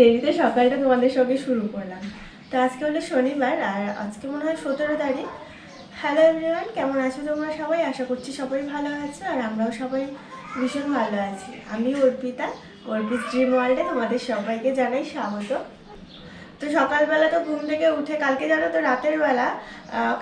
দেরিতে সকালটা তোমাদের সঙ্গে শুরু করলাম। তো আজকে হলো শনিবার, আর আজকে মনে হয় সতেরো তারিখ। হ্যালো এভরিওয়ান কেমন আছো তোমরা সবাই? আশা করছি সবাই ভালো আছো, আর আমরাও সবাই ভীষণ ভালো আছি। আমি অর্পিতা অর্পিত ড্রিম ওয়ার্ল্ডে তোমাদের সবাইকে জানাই স্বাগত। তো সকালবেলা তো ঘুম থেকে উঠে, কালকে জানো তো রাতের বেলা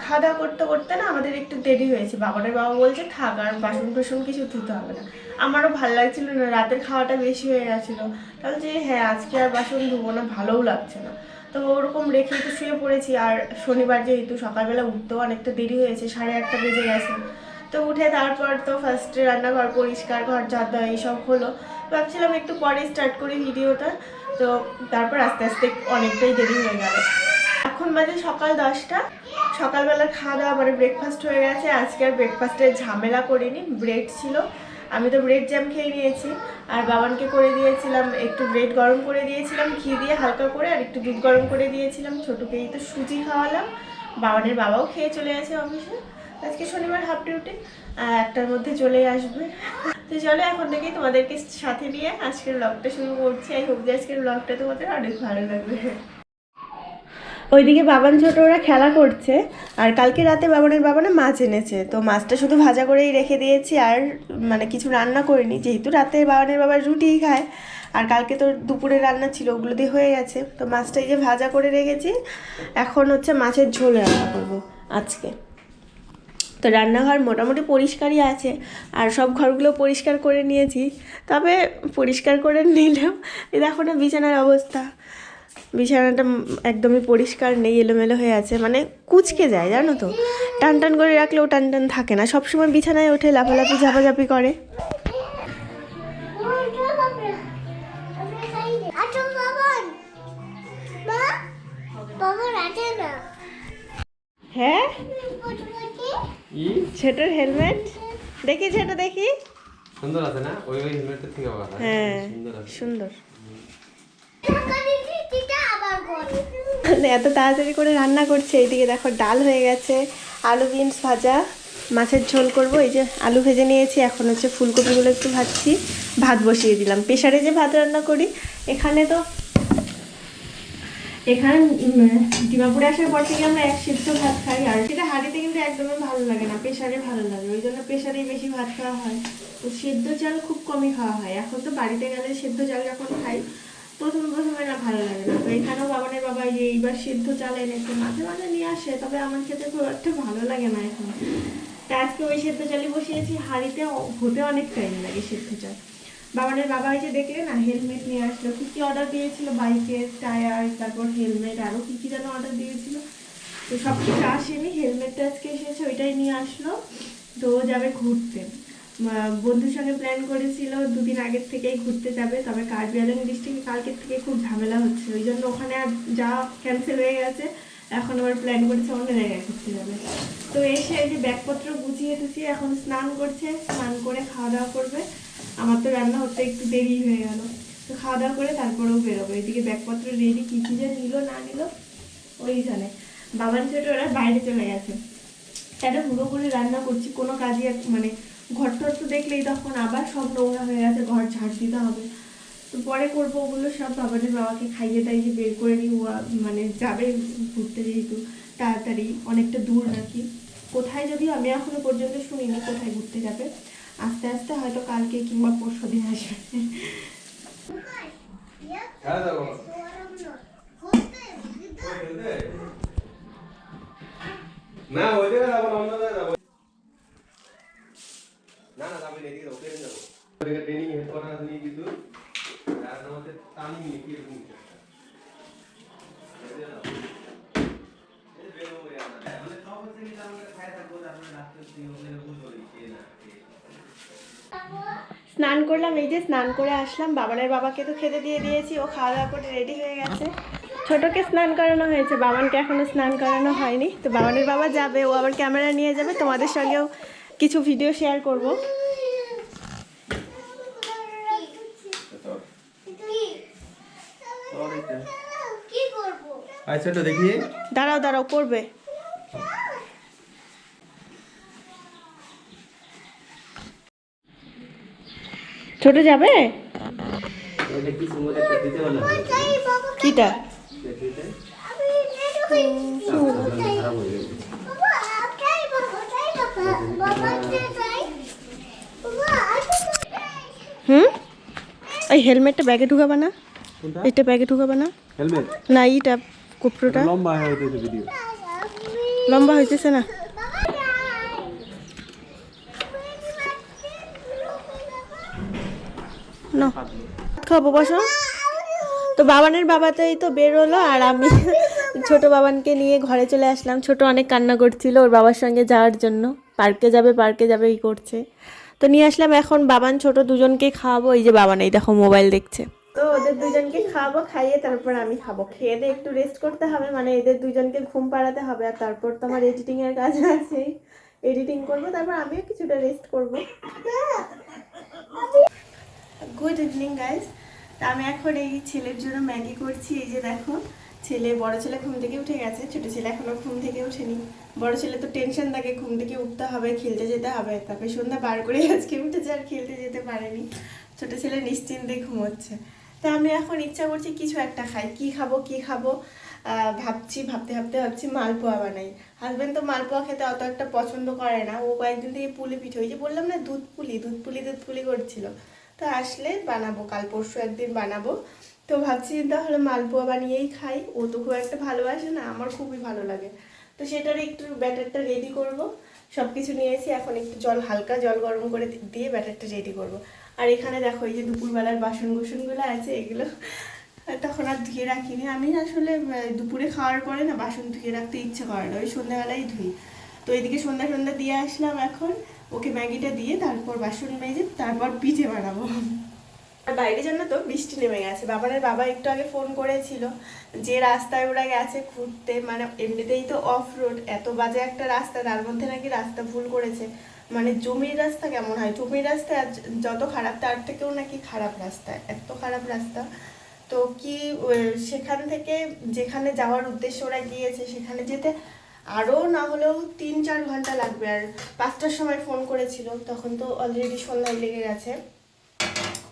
খাওয়া দাওয়া করতে করতে না আমাদের একটু দেরি হয়েছে। বাবানের বাবা বলছে, থাক, আর বাসন টাসন কিছু ধুতে হবে না। আমারও ভালো লাগছিল না, রাতের খাওয়াটা বেশি হয়ে গেছিল। তাহলে যে হ্যাঁ আজকে আর বাসন ধুবো না, ভালোও লাগছে না। তো ওরকম রেখে তো শুয়ে পড়েছি, আর শনিবার যেহেতু সকালবেলা উঠতেও অনেকটা দেরি হয়েছে, সাড়ে আটটা বেজে গেছে। তো উঠে তারপর তো ফার্স্টে রান্নাঘর পরিষ্কার, ঘর চাঁদা এইসব হলো। ভাবছিলাম একটু পরে স্টার্ট করি ভিডিওটা তো তারপর আস্তে আস্তে অনেকটাই দেরি হয়ে গেল। এখন বাজে সকাল দশটা। সকালবেলা খাওয়া দাওয়া মানে ব্রেকফাস্ট হয়ে গেছে। আজকে আর ব্রেকফাস্টের ঝামেলা করিনি ব্রেড ছিল। আমি তো ব্রেড জ্যাম খেয়ে নিয়েছি। আর বাবানকে করে দিয়েছিলাম, একটু ব্রেড গরম করে দিয়েছিলাম, ঘি দিয়ে হালকা করে, আর একটু দুধ গরম করে দিয়েছিলাম। ছোটোকেই তো সুজি খাওয়ালাম। বাবানের বাবাও খেয়ে চলে গেছে অফিসে আজকে শনিবার হাফ ডিউটি একটার মধ্যে চলে আসবে। তো চলো, এখন থেকেই তোমাদেরকে সাথে নিয়ে আজকের ব্লগটা শুরু করছি। আই হোপ যে আজকের ব্লগটা তোমাদের অনেক ভালো লাগবে। ওইদিকে বাবান ছোট ওরা খেলা করছে, আর কালকে রাতে বাবানের বাবানে মাছ এনেছে। তো মাছটা শুধু ভাজা করেই রেখে দিয়েছি, আর মানে কিছু রান্না করিনি। যেহেতু রাতে বাবানের বাবার রুটিই খায়, আর কালকে তো দুপুরে রান্না ছিল, ওগুলো দিয়ে হয়ে গেছে। তো মাছটা এই যে ভাজা করে রেখেছি, এখন হচ্ছে মাছের ঝোল রান্না করব আজকে। তো রান্নাঘর মোটামুটি পরিষ্কারই আছে, আর সব ঘরগুলো পরিষ্কার করে নিয়েছি। তবে পরিষ্কার করে নিলেও, এই দেখো না বিছানার অবস্থা। বিছানাটা একদমই পরিষ্কার নেই, এলোমেলো হয়ে আছে। মানে কুচকে যায়, জানো তো? টান টান করে রাখলেও টান টান থাকে না। সবসময় বিছানায় ওঠে, লাফালাফি, ঝাপাঝাপি করে। হ্যাঁ? ছেটার হেলমেট। দেখি ছেটা দেখি। সুন্দর আছে না? ওই ওই হেলমেটটা থেকে ভালো হ্যাঁ সুন্দর কর এত তাড়াতাড়ি করে রান্না করছে এইদিকে দেখো ডাল হয়ে গেছে আলু বিনস ভাজা মাছের ঝোল করব এই যে আলু ভেজে নিয়েছি এখন হচ্ছে ফুলকপিগুলো একটু ভাজছি ভাত বসিয়ে দিলাম। প্রেশারে যে ভাত রান্না করি এখানে তো এখানে ডিমাপুরে আসার পর থেকে আমরা এক সিদ্ধ ভাত খাই, আর সেটা হাঁড়িতে কিন্তু একদমই ভালো লাগে না প্রেশারে ভালো লাগে, ওই জন্য প্রেশারেই বেশি ভাত খাওয়া হয়। তো সেদ্ধ চাল খুব কমই খাওয়া হয়, এখন তো বাড়িতে গেলে সেদ্ধ চাল যখন খাই, প্রথম প্রথমে না ভালো লাগে না। তো এখানেও বাবানের বাবা এইবার সিদ্ধ চাল এনেছে, মাঝে মাঝে নিয়ে আসে, তবে আমার খেতে খুব একটা ভালো লাগে না এখন। তা আজকে ওই সেদ্ধ চালই বসিয়েছি, হাঁড়িতে হতে অনেক টাইম লাগে সেদ্ধ চাল। বাবানের বাবা এসে দেখলে না হেলমেট নিয়ে আসলো, কি কি অর্ডার দিয়েছিল? বাইকের টায়ার তারপর হেলমেট আরও কি কি যেন অর্ডার দিয়েছিল। তো সব কিছু আসেনি হেলমেটটা আজকে এসেছে, ওইটাই নিয়ে আসলো। তো যাবে ঘুরতে। বন্ধুর সঙ্গে প্ল্যান করেছিল, দুদিন আগের থেকেই ঘুরতে যাবে, তবে কার্বিআলং ডিস্ট্রিক্টে কালকের থেকে খুব ঝামেলা হচ্ছে। ওই জন্য ওখানে আর যাওয়া ক্যান্সেল হয়ে গেছে। এখন আবার প্ল্যান করেছে অন্য জায়গায় ঘুরতে যাবে। তো এসে এই যে ব্যাগপত্র গুছিয়ে টুছিয়ে এখন স্নান করছে, স্নান করে খাওয়া দাওয়া করবে। আমার তো রান্না হতে একটু দেরি হয়ে গেল। তো খাওয়া দাওয়া করে তারপরেও বেরোবো। এদিকে ব্যাগপত্র রেডি কী কী যে নিল, না নিল, ওই জানে বাবান ছোট, ওরা বাইরে চলে গেছে। একটা পুরোপুরি রান্না করছি, কোনো কাজই মানে ঘর টর তো দেখলেই তখন আবার সব নোংরা হয়ে গেছে, ঘর ঝাড় দিতে হবে। তো পরে করব ওগুলো সব বাবাদের বাবাকে খাইয়ে দাইয়ে বের করে নিই মানে যাবে ঘুরতে যেহেতু তাড়াতাড়ি, অনেকটা দূর নাকি। কোথায় যদি আমি এখনও পর্যন্ত শুনিনি কোথায় ঘুরতে যাবে। আস্তে আস্তে হয়তো কালকে কিংবা পরশু দিন আসবে। হ্যাঁ না ওই যাব না না যাব না, এদিকে যাব ট্রেনে যাব ওদিকে ট্রেনিং হেড করা আছে নিয়ে কিন্তু আর আমাদের টানি নিয়ে কি এরকম কিছু একটা। এদিকে যাব। এই বেরোবো ইয়ার না। মানে সব হচ্ছে কি যে আমাদের খায় থাকব, তারপরে রাত্রে তুই ওখানে বুঝব না, কে না, কে। স্নান করলাম এই যে স্নান করে আসলাম বাবানের বাবাকে তো খেতে দিয়ে দিয়েছি ও খাওয়া দাওয়া করে রেডি হয়ে গেছে। ছোটকে স্নান করানো হয়েছে বাবানকে এখনও স্নান করানো হয়নি। তো বাবানের বাবা যাবে ও আবার ক্যামেরা নিয়ে যাবে তোমাদের সঙ্গেও কিছু ভিডিও শেয়ার করব। আচ্ছা দেখি। দাঁড়াও দাঁড়াও করবে ছোট যাবে ওটা কি সময় দিতে হলো চাইব কিটা ব্যাটারিতে আমি এটুকুই খারাপ হয়ে গেছে বাবা ওটাই বাবা ওটাই বাবা বাবা ওটাই বাবা আচ্ছা হুম? এই হেলমেটটা ব্যাগে ঢুকাবা না? এটা ব্যাগে ঢুকাবা না? হেলমেট? না এইটা কোপরোটা। লম্বা হয়ে হইতেছে ভিডিও লম্বা হইতেছে না? না। খাব, বসো। তো বাবানের বাবা তো বেরোলো আর আমি ছোট বাবানকে নিয়ে ঘরে চলে আসলাম। ছোট অনেক কান্না করছিল ওর বাবার সঙ্গে যাওয়ার জন্য। পার্কে যাবে পার্কে যাবে এই করছে। তো নিয়ে আসলাম এখন বাবান, ছোট দুজনকে খাওয়াবো। এই যে বাবান, এই দেখো মোবাইল দেখছে। তো ওদের দুজনকে খাওয়াবো, খাইয়ে তারপর আমি খাব। খেয়ে দিয়ে একটু রেস্ট করতে হবে মানে এদের দুজনকে ঘুম পাড়াতে হবে। আর তারপর তো আমার এডিটিং এর কাজ আছে। এডিটিং করব, তারপর আমিও কিছুটা রেস্ট করব। গুড ইভিনিং গাইস আমি এখন এই ছেলের জন্য ম্যাগি করছি। এই যে দেখো, ছেলে, বড় ছেলে ঘুম থেকে উঠে গেছে, ছোট ছেলে এখনও ঘুম থেকে উঠেনি বড় ছেলে তো টেনশন থাকে, ঘুম থেকে উঠতে হবে, খেলতে যেতে হবে। তারপরে সন্ধ্যা বার করে আজকে উঠেছে আর খেলতে যেতে পারেনি। ছোট ছেলে নিশ্চিন্তে ঘুমোচ্ছে। তা আমি এখন ইচ্ছা করছি কিছু একটা খাই। কি খাব কি খাব? ভাবছি, ভাবতে ভাবতে ভাবছি মালপোয়া বানাই। হাজবেন্ড তো মালপোয়া খেতে অত একটা পছন্দ করে না। ও কয়েকদিন থেকে পুলি পিঠে, ওই যে বললাম না, দুধ পুলি দুধ পুলি দুধ পুলি করছিল। তো আসলে বানাবো, কাল পরশু একদিন বানাবো। তো ভাবছি তাহলে মালপোয়া বানিয়েই খাই। ও তো খুব একটা ভালোবাসে না, আমার খুবই ভালো লাগে। তো সেটার একটু ব্যাটারটা রেডি করব। সব কিছু নিয়েছি এখন একটু জল, হালকা জল গরম করে দিয়ে ব্যাটারটা রেডি করব। আর এখানে দেখো, এই যে দুপুরবেলার বাসন কুসনগুলো আছে, এগুলো তখন আর ধুয়ে রাখিনি। আমি আসলে দুপুরে খাওয়ার পরে না বাসন ধুয়ে রাখতে ইচ্ছে করে না, ওই সন্ধ্যাবেলায় ধুই। তো এদিকে সন্ধ্যা সন্ধ্যা দিয়ে আসলাম এখন। ওকে ম্যাগিটা দিয়ে তারপর বাসন মেজে তারপর পিঠে বানাবো। আর বাইরে জন্য তো বৃষ্টি নেমে গেছে। বাবানের বাবা একটু আগে ফোন করেছিল যে রাস্তায় ওরা গেছে ঘুরতে। মানে এমনিতেই তো অফ রোড এত বাজে একটা রাস্তা, তার মধ্যে নাকি রাস্তা ভুল করেছে। মানে জমির রাস্তা কেমন হয়? জমির রাস্তা যত খারাপ, তার থেকেও নাকি খারাপ রাস্তা, এত খারাপ রাস্তা। তো কি সেখান থেকে যেখানে যাওয়ার উদ্দেশ্য ওরা গিয়েছে, সেখানে যেতে আরও না হলেও তিন, চার ঘণ্টা লাগবে। আর পাঁচটার সময় ফোন করেছিল, তখন তো অলরেডি সন্ধ্যায় লেগে গেছে।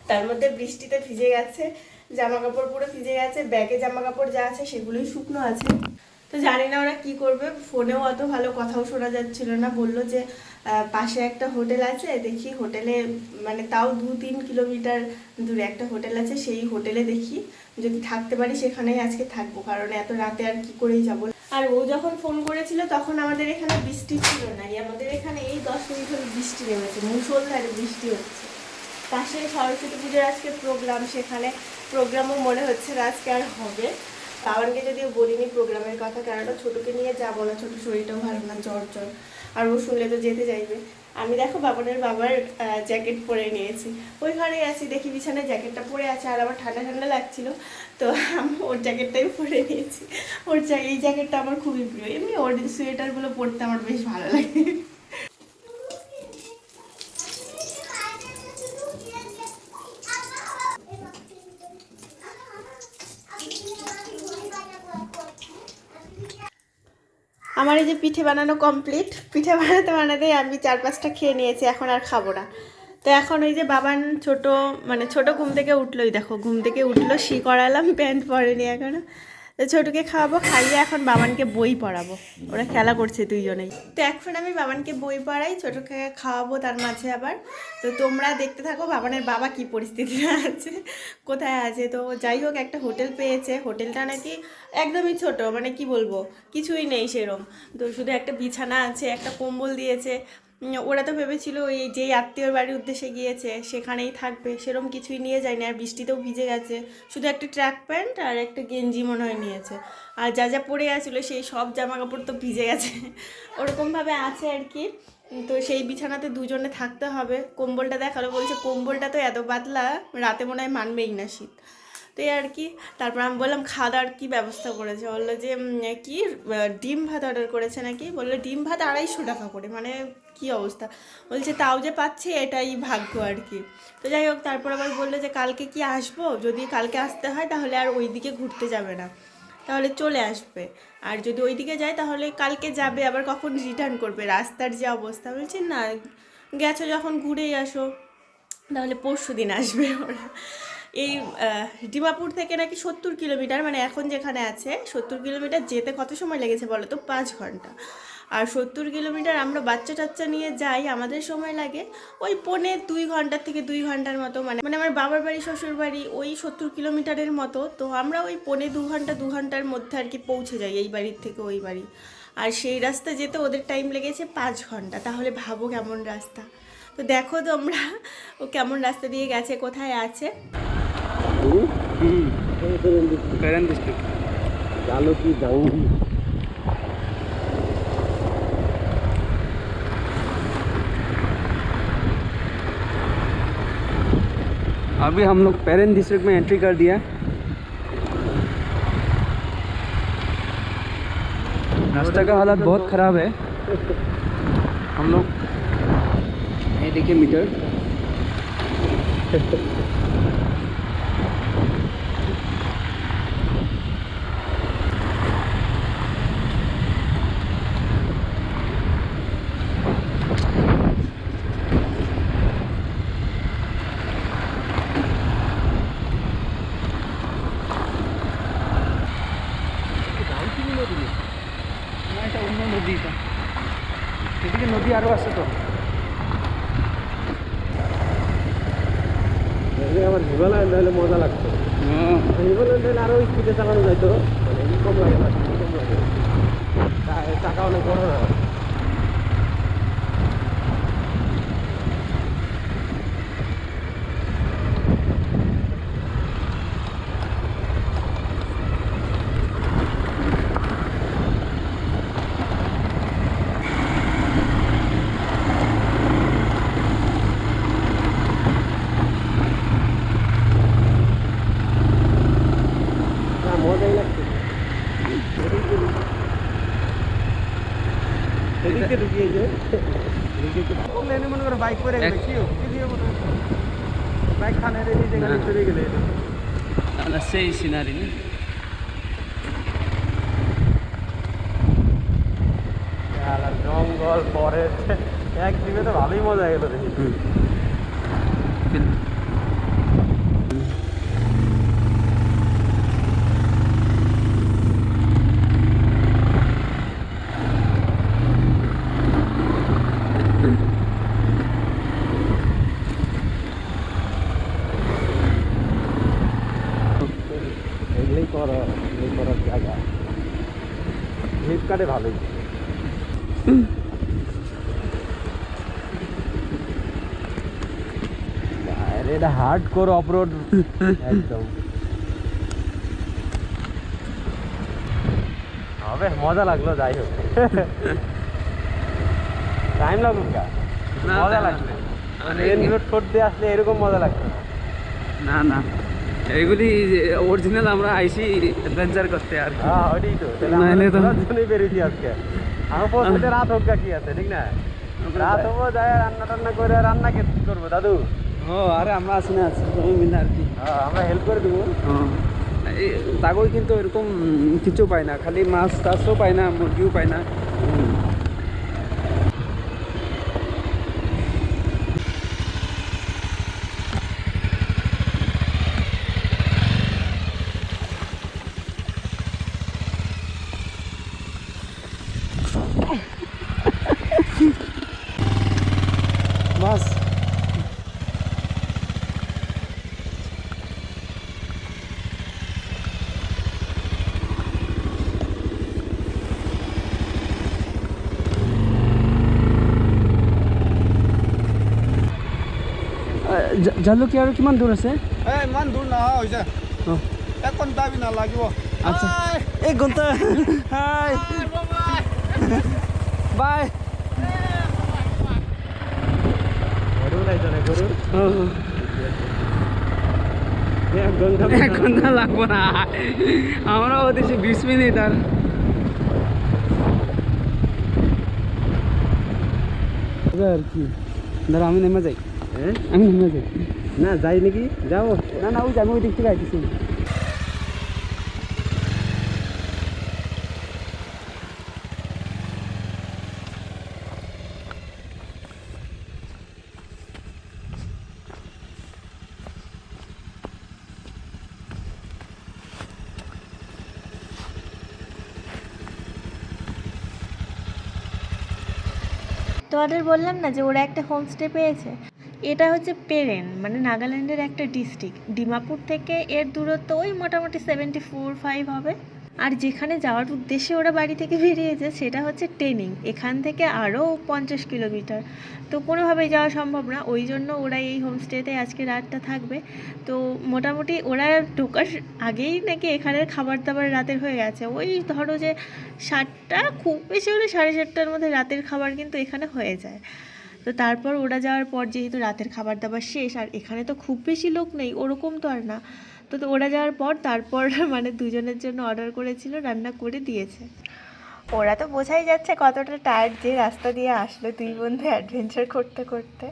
তার মধ্যে বৃষ্টিতে ভিজে গেছে জামা কাপড় পুরো ভিজে গেছে, ব্যাগে জামা কাপড় যা আছে সেগুলোই শুকনো আছে। তো জানি না ওরা কি করবে ফোনেও অত ভালো কথাও শোনা যাচ্ছিল না, বলল যে পাশে একটা হোটেল আছে, দেখি হোটেলে মানে তাও দু, তিন কিলোমিটার দূরে একটা হোটেল আছে, সেই হোটেলে দেখি, যদি থাকতে পারি সেখানেই আজকে থাকব, কারণ এত রাতে আর কি করেই যাব আর ও যখন ফোন করেছিল, তখন আমাদের এখানে বৃষ্টি ছিল না। আমাদের এখানে এই দশ মিনিট হলে বৃষ্টি নেমেছে, মুসলধারে বৃষ্টি হচ্ছে। পাশে সরস্বতী পুজোর আজকে প্রোগ্রাম সেখানে প্রোগ্রামও মনে হচ্ছে না আজকে আর হবে। বাবানকে যদিও বলিনি প্রোগ্রামের কথা, কেননা ছোটোকে নিয়ে যাব না, ছোটো শরীরটাও ভালো না, জ্বর জ্বর। আর ও শুনলে তো যেতে চাইবে। আমি দেখো বাবনের বাবার জ্যাকেট পরে নিয়েছি। ওই ঘরে আছি, দেখি বিছানায় জ্যাকেটটা পরে আছে, আর আমার ঠান্ডা ঠান্ডা লাগছিল, তো আমি ওর জ্যাকেটটাই পরে নিয়েছি। ওর এই জ্যাকেটটা আমার খুবই প্রিয়। এমনি ওর সোয়েটারগুলো পরতে আমার বেশ ভালো লাগে। আমার এই যে পিঠে বানানো কমপ্লিট পিঠে বানাতে বানাতে আমি চার পাঁচটা খেয়ে নিয়েছি, এখন আর খাব না। তো এখন ওই যে বাবান ছোট মানে ছোট ঘুম থেকে উঠলোই, দেখো, ঘুম থেকে উঠল, শি করালাম, প্যান্ট পরেনি এখনও। তো ছোটকে খাওয়াবো, খাইয়ে এখন বাবানকে বই পড়াবো। ওরা খেলা করছে দুইজনেই। তো এখন আমি বাবানকে বই পড়াই, ছোটকে খাওয়াবো তার মাঝে আবার। তো তোমরা দেখতে থাকো বাবানের বাবা কি পরিস্থিতি আছে, কোথায় আছে। তো যাই হোক, একটা হোটেল পেয়েছে। হোটেলটা নাকি একদমই ছোট মানে কি বলব, কিছুই নেই সেরম। তো শুধু একটা বিছানা আছে, একটা কম্বল দিয়েছে। ওরা তো ভেবেছিল ওই যেই আত্মীয়র বাড়ির উদ্দেশ্যে গিয়েছে, সেখানেই থাকবে। সেরম কিছুই নিয়ে যায়নি, আর বৃষ্টিতেও ভিজে গেছে। শুধু একটা ট্র্যাক প্যান্ট আর একটা গেঞ্জি মনে হয় নিয়েছে। আর যা যা পরে গেছিল সেই সব জামা কাপড় তো ভিজে গেছে। ওরকমভাবে আছে আর কি। তো সেই বিছানাতে দুজনে থাকতে হবে। কম্বলটা দেখাল, বলছে কম্বলটা তো এত পাতলা, রাতে মনে হয় মানবেই না শীত। তো এই আর কি। তারপর আমি বললাম, খাওয়া দাওয়ার কী ব্যবস্থা করেছে? বলল যে কি ডিম ভাত অর্ডার করেছে নাকি? বলল, ডিম ভাত আড়াইশো টাকা করে। মানে কি অবস্থা? বলছে, তাও যে পাচ্ছে, এটাই ভাগ্য আর কি। তো যাই হোক, তারপর আবার বলল যে, কালকে কি আসব? যদি কালকে আসতে হয়, তাহলে আর ওইদিকে ঘুরতে যাবে না। তাহলে চলে আসবে। আর যদি ওইদিকে যায়, তাহলে কালকে যাবে, আবার কখন রিটার্ন করবে? রাস্তার যে অবস্থা। বলছে, না, গেছো যখন, ঘুরেই আসো। তাহলে পরশু দিন আসবে ওরা এই ডিমাপুর থেকে নাকি সত্তর কিলোমিটার মানে এখন যেখানে আছে, সত্তর কিলোমিটার যেতে কত সময় লেগেছে বলো তো? পাঁচ ঘণ্টা। আর সত্তর কিলোমিটার আমরা বাচ্চা টাচ্চা নিয়ে যাই আমাদের সময় লাগে। ওই পনে দুই ঘণ্টার থেকে দুই ঘণ্টার মতো মানে মানে আমার বাবার বাড়ি শ্বশুর বাড়ি ওই সত্তর কিলোমিটারের মতো। তো আমরা ওই পনে দু ঘণ্টা দু ঘণ্টার মধ্যে আর কি পৌঁছে যাই এই বাড়ির থেকে ওই বাড়ি। আর সেই রাস্তা যেতে ওদের টাইম লেগেছে পাঁচ ঘণ্টা। তাহলে ভাবো কেমন রাস্তা। তো দেখো তোমরা ও কেমন রাস্তা দিয়ে গেছে কোথায় আছে? হুম। अभी हम लोग पेरेन डिस्ट्रिक्ट में एंट्री कर दिया रास्ता का हालत बहुत ख़राब है। हम लोग, ये देखिए मीटर। এদিকে নদী আরও আছে তো। আমার হিমালয় নাহলে মজা লাগতো। হ্যাঁ। হিমালয় নাহলে আরও স্পিডে চালানো যাইতো। মানে কম লাগে না কম লাগে। টাকা অনেক বড়। না না মজাই লাগছে এদিকে ঢুকিয়েছে লেনে মনে করে বাইক করে এক- কি কি দিয়ে মনে বাইক খানে রেডি যেখানে হ্যাঁ। চলে গেলে তাহলে সেই সিনারি জঙ্গল পরে এক দিকে তো ভালোই মজা গেল দেখি। এটা হার্ড কোর অফরোড একদম। হবে মজা লাগল যাই হোক। টাইম লাগুক গা মজা লাগবে রেনগুলো ঠোঁট দিয়ে আসলে এরকম মজা লাগতো না। না এগুলি অরিজিনাল আমরা আইসি অ্যাডভেঞ্চার করতে আর হ্যাঁ ওইটাই তো। নাহলে তো- জন্যই বেরিয়েছি আজকে। আমার পছন্দের রাত হোক কি আছে ঠিক না? রাত হব যায় রান্না টান্না করে রান্না করব দাদু? ও আরে আমরা আছি না আছি। মিলে আর কি। হ্যাঁ আমরা হেল্প করে দেবো। এই তাগই কিন্তু এরকম কিছু পায় না খালি মাছ টাছও পায় না মুরগিও পায় না বাস জালুকি আৰু কিমান দূৰ আছে? ইমান দূৰ নহয় হৈছে। এক ঘণ্টা বি নালাগিব। আচ্ছা। এক ঘণ্টা। হাই। বাই এক ঘণ্টা এক ঘণ্টা লাগবো না। আমরা ওদেশে বিশ মিনিট আর আর কি? দাঁড়া আমি নেমে যাই। হ্যাঁ আমি না যাই নাকি? যাব না না ওই আমি ওই দিক থেকে আইতেছি। তো ওদের বললাম না যে ওরা একটা হোমস্টে পেয়েছে। এটা হচ্ছে পেরেন মানে নাগাল্যান্ডের একটা ডিস্ট্রিক্ট। ডিমাপুর থেকে এর দূরত্ব ওই মোটামুটি সেভেন্টি ফোর ফাইভ হবে। আর যেখানে যাওয়ার উদ্দেশ্যে ওরা বাড়ি থেকে বেরিয়েছে সেটা হচ্ছে ট্রেনিং এখান থেকে আরও পঞ্চাশ কিলোমিটার। তো কোনোভাবেই যাওয়া সম্ভব না। ওই জন্য ওরা এই হোমস্টেতে আজকে রাতটা থাকবে। তো মোটামুটি ওরা ঢোকার আগেই নাকি এখানের খাবার দাবার রাতের হয়ে গেছে। ওই ধরো যে সাতটা, খুব বেশি হলে সাড়ে সাতটার মধ্যে রাতের খাবার কিন্তু এখানে হয়ে যায়। তো তারপর ওরা যাওয়ার পর যেহেতু রাতের খাবার দাবার শেষ আর এখানে তো খুব বেশি লোক নেই ওরকম তো আর না। তো ওরা যাওয়ার পর তারপর মানে দুজনের জন্য অর্ডার করেছিল রান্না করে দিয়েছে। ওরা তো বোঝাই যাচ্ছে কতটা টায়ার্ড যে রাস্তা দিয়ে আসলো দুই বন্ধু অ্যাডভেঞ্চার করতে করতে।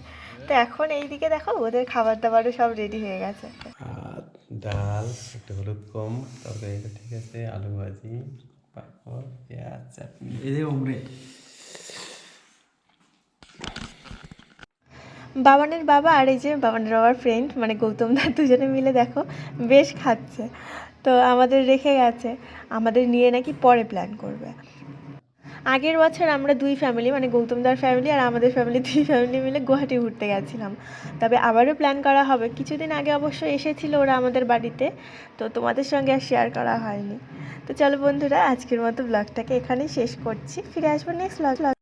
তো এখন এইদিকে দেখো ওদের খাবার দাবারও সব রেডি হয়ে গেছে। ডাল একটা হলুদ কম তরকারিটা ঠিক আছে আলু ভাজি পাঁপড় পেঁয়াজ চাটনি। এই যে বাবানের বাবা আর এই যে বাবানের বাবার ফ্রেন্ড মানে গৌতম দা দুজনে মিলে দেখো, বেশ খাচ্ছে। তো আমাদের রেখে গেছে। আমাদের নিয়ে নাকি পরে প্ল্যান করবে। আগের বছর আমরা দুই ফ্যামিলি মানে গৌতমদার ফ্যামিলি আর আমাদের ফ্যামিলি দুই ফ্যামিলি মিলে গুয়াহাটি ঘুরতে গেছিলাম। তবে আবারও প্ল্যান করা হবে। কিছুদিন আগে অবশ্য এসেছিল ওরা আমাদের বাড়িতে। তো তোমাদের সঙ্গে আর শেয়ার করা হয়নি। তো চলো বন্ধুরা, আজকের মতো ব্লগটাকে এখানেই শেষ করছি। ফিরে আসব নেক্সট ব্লগ